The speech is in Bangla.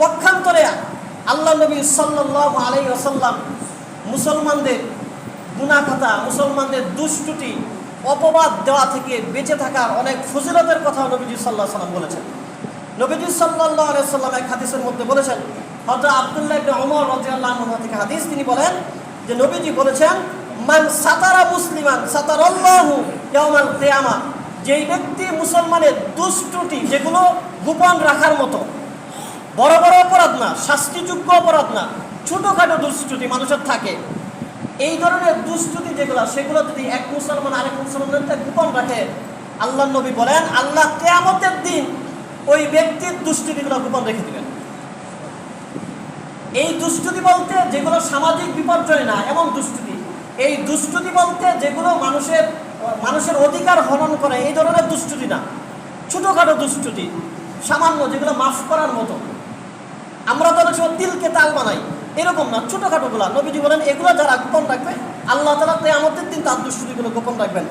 পক্ষান্তরে আল্লাহ নবী সাল্লাহ আলাই আসাল্লাম মুসলমানদের গুনাখাতা মুসলমানদের দুষ্টুটি, অপবাদ দেওয়া থেকে বেঁচে থাকার অনেক ফজিলতের কথা নবীজি সাল্লাহ সাল্লাম বলেছেন। নবীজি সাল্লাহ আলাইসাল্লাম এক হাদিসের মধ্যে বলেছেন হয়তো আবদুল্লাহ ইবনে ওমর থেকে হাদিস তিনি বলেন যে নবীজি বলেছেন, মান সাতারা মুসলিমান সাতারাল্লাহু ইয়াউমাল কিয়ামা যেই ব্যক্তি মুসলমানের দুষ্টুটি, যেগুলো গোপন রাখার মতো বড় বড় অপরাধ না, শাস্তিযোগ্য অপরাধ না, ছোটোখাটো দুষ্টুটি মানুষের থাকে। এই ধরনের দুষ্টুটি যেগুলো, সেগুলো যদি এক মুসলমান আরেক মুসলমানের গোপন রাখে, আল্লাহ নবী বলেন, আল্লাহ কেয়ামতের দিন ওই ব্যক্তির দুষ্টুটিগুলো গোপন রেখে দিবেন। এই দুষ্টুতি বলতে যেগুলো সামাজিক বিপর্যয় না, এমন দুষ্টুতি এই দুষ্টুতি বলতে যেগুলো মানুষের মানুষের অধিকার হনন করে, এই ধরনের দুষ্টুতি না। ছোটোখাটো দুষ্টুতি সামান্য যেগুলো মাফ করার মতো। আমরা তো অনেক সময় তিলকে তাল বানাই। এরকম না ছোটোখাটোগুলা নবীজি বলেন, এগুলো যারা গোপন রাখবে, আল্লাহ তালা আমাদের দিন তার দুষ্টুতিগুলো গোপন রাখবেন।